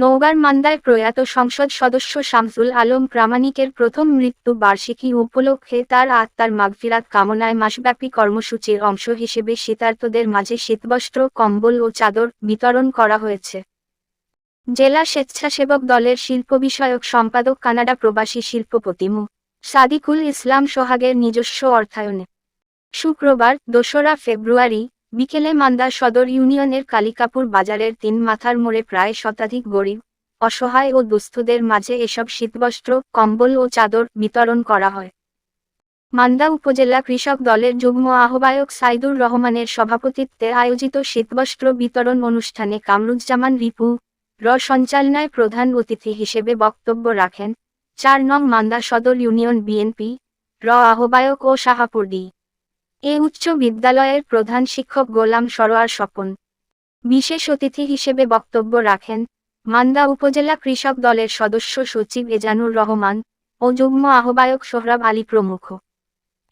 নওগাঁর মান্দায় প্রয়াত সংসদ সদস্য শামসুল আলম প্রামাণিকের প্রথম মৃত্যু বার্ষিকী উপলক্ষে তার আত্মার মাগফিরাত কামনায় মাসব্যাপী কর্মসূচির অংশ হিসেবে শীতার্তদের মাঝে শীতবস্ত্র, কম্বল ও চাদর বিতরণ করা হয়েছে। জেলা স্বেচ্ছাসেবক দলের শিল্প বিষয়ক সম্পাদক কানাডা প্রবাসী শিল্পপতি মু. সাদিকুল ইসলাম সোহাগের নিজস্ব অর্থায়নে। শুক্রবার, দোসরা ফেব্রুয়ারি বিকেলে মান্দা সদর ইউনিয়নের কালিকাপুর বাজারের তিন মাথার মোড়ে প্রায় শতাধিক গরিব, অসহায় ও দুস্থদের মাঝে এসব শীতবস্ত্র, কম্বল ও চাদর বিতরণ করা হয়। মান্দা উপজেলা কৃষক দলের যুগ্ম আহ্বায়ক সাইদুর রহমানের সভাপতিত্বে আয়োজিত শীতবস্ত্র বিতরণ অনুষ্ঠানে কামরুজ্জামান রিপু, র সঞ্চালনায় প্রধান অতিথি হিসেবে বক্তব্য রাখেন। চার নং মান্দা সদর ইউনিয়ন বিএনপি, র আহ্বায়ক ও শাহাপুর ডি। এ উচ্চ বিদ্যালয়ের প্রধান শিক্ষক গোলাম সরোয়ার স্বপন। বিশেষ অতিথি হিসেবে বক্তব্য রাখেন, মান্দা উপজেলা কৃষক দলের সদস্য সচিব এজানুর রহমান ও যুগ্ম আহ্বায়ক সোহরাব আলী প্রমুখ।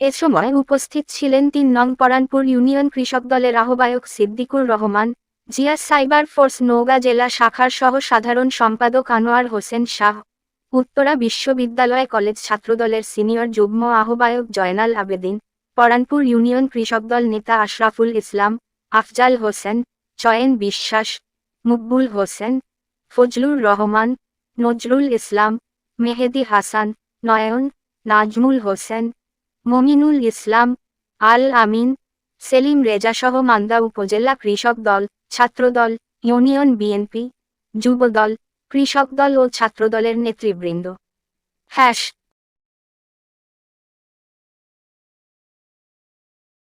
এ সময় উপস্থিত ছিলেন তিন নং পরানপুর ইউনিয়ন কৃষক দলের আহ্বায়ক সিদ্দিকুর রহমান জিয়া সাইবার ফোর্স নওগাঁ জেলা শাখার সহ সাধারণ সম্পাদক আনোয়ার হোসেন শাহ, উত্তরা বিশ্ববিদ্যালয় কলেজ ছাত্রদলের সিনিয়র যুগ্ম আহ্বায়ক জয়নাল আবেদিন পরানপুর ইউনিয়ন কৃষকদল নেতা আশরাফুল ইসলাম, আফজাল হোসেন, চয়েন বিশ্বাস, মুকবুল হোসেন, ফজলুর রহমান, নজরুল ইসলাম, মেহেদি হাসান, নয়ন, নাজমুল হোসেন, মমিনুল ইসলাম, আল আমিন, সেলিম রেজাসহ মান্দা উপজেলা কৃষক দল, ছাত্রদল, ইউনিয়ন বিএনপি যুবদল কৃষক দল ও ছাত্রদলের নেতৃবৃন্দ। হ্যাশ